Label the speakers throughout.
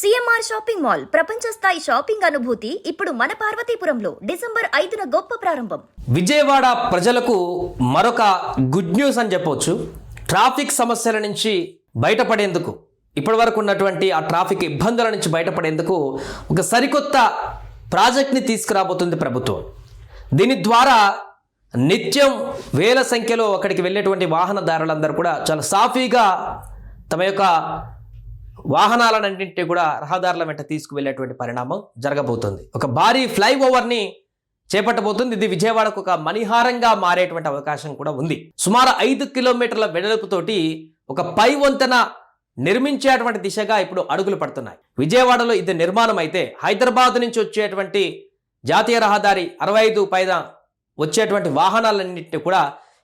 Speaker 1: CMR shopping mall ప్రపంచ స్థాయి shopping అనుభూతి ఇప్పుడు మన పార్వతీపురంలో డిసెంబర్ ఐదున గొప్ప ప్రారంభం.
Speaker 2: విజయవాడ ప్రజలకు మరొక గుడ్ న్యూస్ అని చెప్పొచ్చు. ట్రాఫిక్ సమస్యల నుంచి బయటపడేందుకు ఇప్పటి వరకు ఉన్నటువంటి ఆ ట్రాఫిక్ ఇబ్బందుల నుంచి బయటపడేందుకు ఒక సరికొత్త ప్రాజెక్ట్ని తీసుకురాబోతుంది ప్రభుత్వం. దీని ద్వారా నిత్యం వేల సంఖ్యలో అక్కడికి వెళ్ళేటువంటి వాహనదారులందరూ కూడా చాలా సాఫీగా తమ యొక్క వాహనాలన్నింటినీ కూడా రహదారుల వెంట తీసుకువెళ్ళేటువంటి పరిణామం జరగబోతుంది. ఒక భారీ ఫ్లైఓవర్ని చేపట్టబోతుంది. ఇది విజయవాడకు ఒక మణిహారంగా మారేటువంటి అవకాశం కూడా ఉంది. సుమారు ఐదు కిలోమీటర్ల వెడల్పుతోటి ఒక పై వంతెన నిర్మించేటువంటి దిశగా ఇప్పుడు అడుగులు పడుతున్నాయి. విజయవాడలో ఇది నిర్మాణం అయితే హైదరాబాద్ నుంచి వచ్చేటువంటి జాతీయ రహదారి అరవై ఐదు పైన వచ్చేటువంటి వాహనాలన్నింటినీ కూడా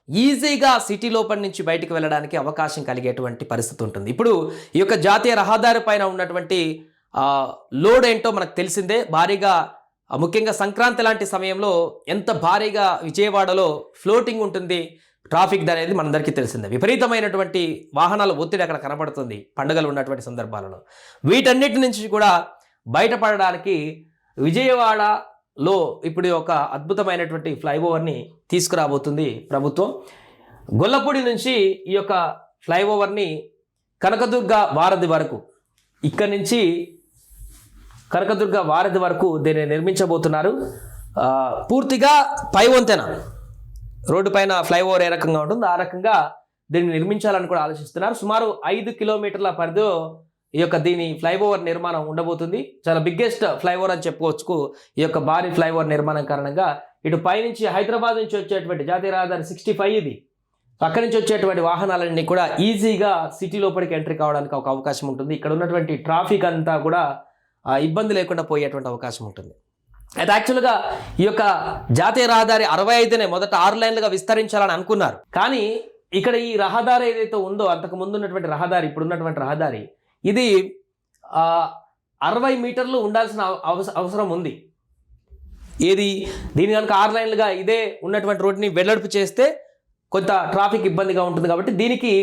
Speaker 2: ఈజీగా సిటీ లోపల నుంచి బయటికి వెళ్ళడానికి అవకాశం కలిగేటువంటి పరిస్థితి ఉంటుంది. ఇప్పుడు ఈ యొక్క జాతీయ రహదారి పైన ఉన్నటువంటి లోడ్ ఏంటో మనకు తెలిసిందే. భారీగా ముఖ్యంగా సంక్రాంతి లాంటి సమయంలో ఎంత భారీగా విజయవాడలో ఫ్లోటింగ్ ఉంటుంది ట్రాఫిక్ అనేది మనందరికీ తెలిసిందే. విపరీతమైనటువంటి వాహనాల ఒత్తిడి అక్కడ కనబడుతుంది పండుగలు ఉన్నటువంటి సందర్భాలలో. వీటన్నిటి నుంచి కూడా బయటపడడానికి విజయవాడ లో ఇప్పుడు ఒక అద్భుతమైనటువంటి ఫ్లైఓవర్ని తీసుకురాబోతుంది ప్రభుత్వం. గొల్లపూడి నుంచి ఈ యొక్క ఫ్లైఓవర్ని కనకదుర్గ వారధి వరకు ఇక్కడి నుంచి కనకదుర్గ వారధి వరకు దీన్ని నిర్మించబోతున్నారు. పూర్తిగా పై వంతెన. రోడ్డు పైన ఫ్లైఓవర్ ఏ రకంగా ఉంటుందో ఆ రకంగా దీన్ని నిర్మించాలని కూడా ఆలోచిస్తున్నారు. సుమారు ఐదు కిలోమీటర్ల పరిధిలో ఈ యొక్క దీని ఫ్లైఓవర్ నిర్మాణం ఉండబోతుంది. చాలా బిగ్గెస్ట్ ఫ్లైఓవర్ అని చెప్పుకోవచ్చు. ఈ యొక్క భారీ ఫ్లైఓవర్ నిర్మాణం కారణంగా ఇటు పైనుంచి హైదరాబాద్ నుంచి వచ్చేటువంటి జాతీయ రహదారి సిక్స్టీ ఫైవ్ ఇది. అక్కడి నుంచి వచ్చేటువంటి వాహనాలన్నీ కూడా ఈజీగా సిటీ లోపలికి ఎంట్రీ కావడానికి ఒక అవకాశం ఉంటుంది. ఇక్కడ ఉన్నటువంటి ట్రాఫిక్ అంతా కూడా ఇబ్బంది లేకుండా పోయేటువంటి అవకాశం ఉంటుంది. అయితే యాక్చువల్గా ఈ యొక్క జాతీయ రహదారి అరవై ఐదునే మొదట ఆరు లైన్లుగా విస్తరించాలని అనుకున్నారు. కానీ ఇక్కడ ఈ రహదారి ఏదైతే ఉందో అంతకు ముందు ఉన్నటువంటి రహదారి ఇప్పుడు ఉన్నటువంటి రహదారి ఇది అరవై మీటర్లు ఉండాల్సిన అవసరం ఉంది. ఏది దీని కనుక ఆరు లైన్లుగా ఇదే ఉన్నటువంటి రోడ్ని వెడల్పు చేస్తే కొంత ట్రాఫిక్ ఇబ్బందిగా ఉంటుంది కాబట్టి దీనికి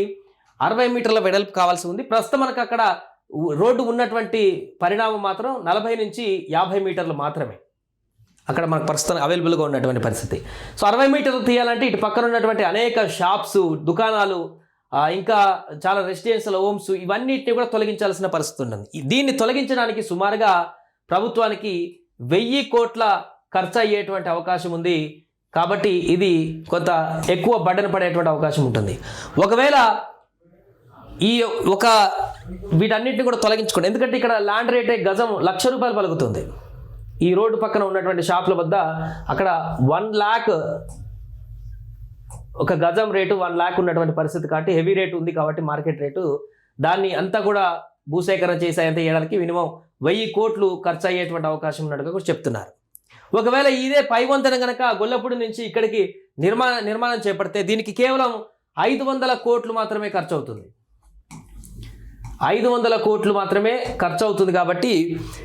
Speaker 2: అరవై మీటర్ల వెడల్పు కావాల్సి ఉంది. ప్రస్తుతం మనకు అక్కడ రోడ్డు ఉన్నటువంటి పరిణామం మాత్రం నలభై నుంచి యాభై మీటర్లు మాత్రమే. అక్కడ మనకు ప్రస్తుతం అవైలబుల్గా ఉన్నటువంటి పరిస్థితి. సో అరవై మీటర్లు తీయాలంటే ఇటు పక్కన ఉన్నటువంటి అనేక షాప్స్ దుకాణాలు ఇంకా చాలా రెసిడెన్షియల్ హోమ్స్ ఇవన్నిటిని కూడా తొలగించాల్సిన పరిస్థితి ఉంటుంది దీన్ని తొలగించడానికి సుమారుగా ప్రభుత్వానికి వెయ్యి కోట్ల ఖర్చు అయ్యేటువంటి అవకాశం ఉంది. కాబట్టి ఇది కొంత ఎక్కువ బడ్డన పడేటువంటి అవకాశం ఉంటుంది. ఒకవేళ ఈ ఒక వీటన్నిటిని కూడా తొలగించుకోండి. ఎందుకంటే ఇక్కడ ల్యాండ్ రేటే గజం లక్ష రూపాయలు పలుకుతుంది. ఈ రోడ్డు పక్కన ఉన్నటువంటి షాపుల వద్ద అక్కడ వన్ ల్యాక్ ఒక గజం రేటు వన్ ల్యాక్ ఉన్నటువంటి పరిస్థితి కాబట్టి హెవీ రేటు ఉంది కాబట్టి మార్కెట్ రేటు దాన్ని అంతా కూడా భూసేకరణ చేసేంత ఏడాదికి మినిమం వెయ్యి కోట్లు ఖర్చు అయ్యేటువంటి అవకాశం ఉన్నట్టుగా కూడా చెప్తున్నారు. ఒకవేళ ఇదే పై వంతెన కనుక గొల్లపూడి నుంచి ఇక్కడికి నిర్మాణ నిర్మాణం చేపడితే దీనికి కేవలం ఐదు వందల కోట్లు మాత్రమే ఖర్చు అవుతుంది. ఐదు వందల కోట్లు మాత్రమే ఖర్చు అవుతుంది కాబట్టి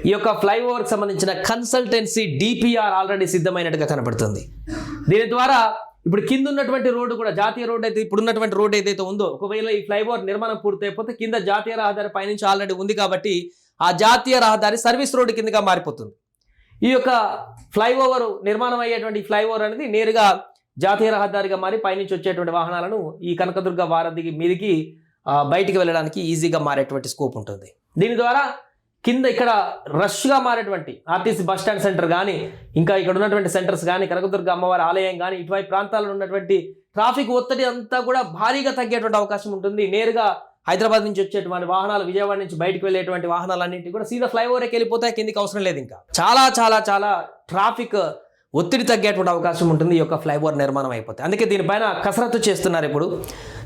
Speaker 2: ఈ యొక్క ఫ్లైఓవర్కి సంబంధించిన కన్సల్టెన్సీ డిపిఆర్ ఆల్రెడీ సిద్ధమైనట్టుగా కనబడుతుంది. దీని ద్వారా ఇప్పుడు కింద ఉన్నటువంటి రోడ్డు కూడా జాతీయ రోడ్డు అయితే ఇప్పుడు ఉన్నటువంటి రోడ్డు ఏదైతే ఉందో ఒకవేళ ఈ ఫ్లైఓవర్ నిర్మాణం పూర్తయిపోతే కింద జాతీయ రహదారి పైనుంచి ఆల్రెడీ ఉంది కాబట్టి ఆ జాతీయ రహదారి సర్వీస్ రోడ్డు కిందగా మారిపోతుంది. ఈ యొక్క ఫ్లైఓవర్ నిర్మాణం అయ్యేటువంటి ఫ్లైఓవర్ అనేది నేరుగా జాతీయ రహదారిగా మారి పైనుంచి వచ్చేటువంటి వాహనాలను ఈ కనకదుర్గ వారధికి మీదికి బయటికి వెళ్ళడానికి ఈజీగా మారేటువంటి స్కోప్ ఉంటుంది. దీని ద్వారా కింద ఇక్కడ రష్గా మారేటువంటి ఆర్టీసీ బస్ స్టాండ్ సెంటర్ కానీ ఇంకా ఇక్కడ ఉన్నటువంటి సెంటర్స్ కానీ కనకదుర్గ అమ్మవారి ఆలయం కానీ ఇటువైపు ప్రాంతాల్లో ఉన్నటువంటి ట్రాఫిక్ ఒత్తిడి అంతా కూడా భారీగా తగ్గేటువంటి అవకాశం ఉంటుంది. నేరుగా హైదరాబాద్ నుంచి వచ్చేటువంటి వాహనాలు విజయవాడ నుంచి బయటకు వెళ్ళేటువంటి వాహనాలన్నింటి కూడా సీదా ఫ్లైఓవర్కి వెళ్ళిపోతాయి కిందికి అవసరం లేదు ఇంకా. చాలా చాలా చాలా ట్రాఫిక్ ఒత్తిడి తగ్గేటువంటి అవకాశం ఉంటుంది. ఈ యొక్క ఫ్లైఓవర్ నిర్మాణం అయిపోతే. అందుకే దీనిపైన కసరత్తు చేస్తున్నారు ఇప్పుడు.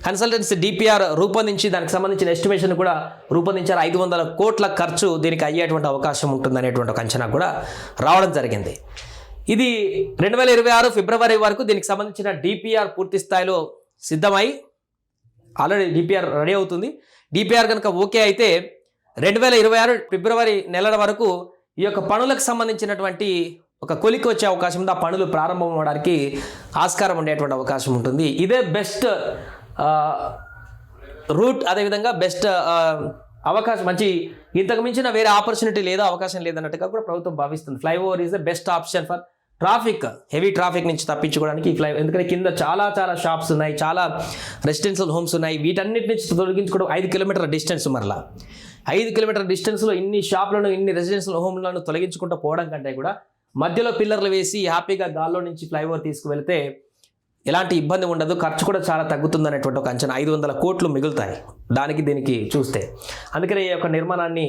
Speaker 2: కన్సల్టెన్సీ డిపిఆర్ రూపొందించి దానికి సంబంధించిన ఎస్టిమేషన్ కూడా రూపొందించారు. ఐదు వందల కోట్ల ఖర్చు దీనికి అయ్యేటువంటి అవకాశం ఉంటుంది అనేటువంటి ఒక అంచనా కూడా రావడం జరిగింది. ఇది రెండు వేల ఇరవై ఆరు ఫిబ్రవరి వరకు దీనికి సంబంధించిన డిపిఆర్ పూర్తి స్థాయిలో సిద్ధమై ఆల్రెడీ డిపిఆర్ రెడీ అవుతుంది. డిపిఆర్ కనుక ఓకే అయితే రెండు వేల ఇరవై ఆరు ఫిబ్రవరి నెలల వరకు ఈ యొక్క పనులకు సంబంధించినటువంటి ఒక కొలికి వచ్చే అవకాశం ఉంది. ఆ పనులు ప్రారంభం అవడానికి ఆస్కారం ఉండేటువంటి అవకాశం ఉంటుంది. ఇదే బెస్ట్ రూట్ అదేవిధంగా బెస్ట్ అవకాశం మంచి ఇంతకు మించిన వేరే ఆపర్చునిటీ లేదా అవకాశం లేదన్నట్టుగా కూడా ప్రభుత్వం భావిస్తుంది. Flyover is the best option for traffic heavy traffic నుంచి తప్పించుకోవడానికి ఫ్లై ఎందుకంటే కింద చాలా చాలా షాప్స్ ఉన్నాయి చాలా రెసిడెన్షియల్ హోమ్స్ ఉన్నాయి. వీటన్నిటి నుంచి తొలగించుకోవడం ఐదు కిలోమీటర్ల డిస్టెన్స్ మరలా. ఐదు కిలోమీటర్ల డిస్టెన్స్లో ఇన్ని షాప్లను ఇన్ని రెసిడెన్షియల్ హోమ్లను తొలగించుకుంటూ పోవడం కంటే కూడా మధ్యలో పిల్లర్లు వేసి హ్యాపీగా గాల్లో నుంచి ఫ్లైఓవర్ తీసుకువెళ్తే ఎలాంటి ఇబ్బంది ఉండదు ఖర్చు కూడా చాలా తగ్గుతుంది అనేటువంటి ఒక అంచనా. ఐదు వందల కోట్లు మిగులుతాయి దానికి దీనికి చూస్తే. అందుకనే ఈ యొక్క నిర్మాణాన్ని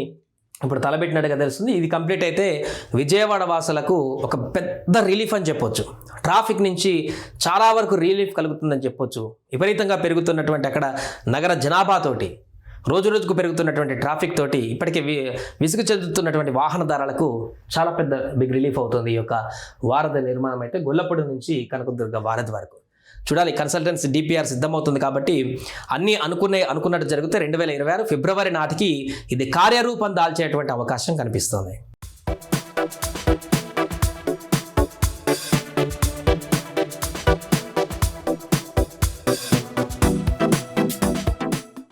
Speaker 2: ఇప్పుడు తలబెట్టినట్టుగా తెలుస్తుంది. ఇది కంప్లీట్ అయితే విజయవాడ వాసులకు ఒక పెద్ద రిలీఫ్ అని చెప్పొచ్చు. ట్రాఫిక్ నుంచి చాలా వరకు రిలీఫ్ కలుగుతుందని చెప్పొచ్చు. విపరీతంగా పెరుగుతున్నటువంటి అక్కడ నగర జనాభాతోటి రోజు రోజుకు పెరుగుతున్నటువంటి ట్రాఫిక్ తోటి ఇప్పటికే వి విసుగు చెందుతున్నటువంటి వాహనదారులకు చాలా పెద్ద బిగ్ రిలీఫ్ అవుతుంది ఈ యొక్క వారధి నిర్మాణం అయితే. గొల్లపూడి నుంచి కనకదుర్గ వారధి వరకు. చూడాలి కన్సల్టెన్సీ డిపిఆర్ సిద్ధమవుతుంది కాబట్టి అన్నీ అనుకునే అనుకున్నట్టు జరిగితే రెండు వేల ఇరవై ఆరు ఫిబ్రవరి నాటికి ఇది కార్యరూపం దాల్చేటువంటి అవకాశం కనిపిస్తుంది.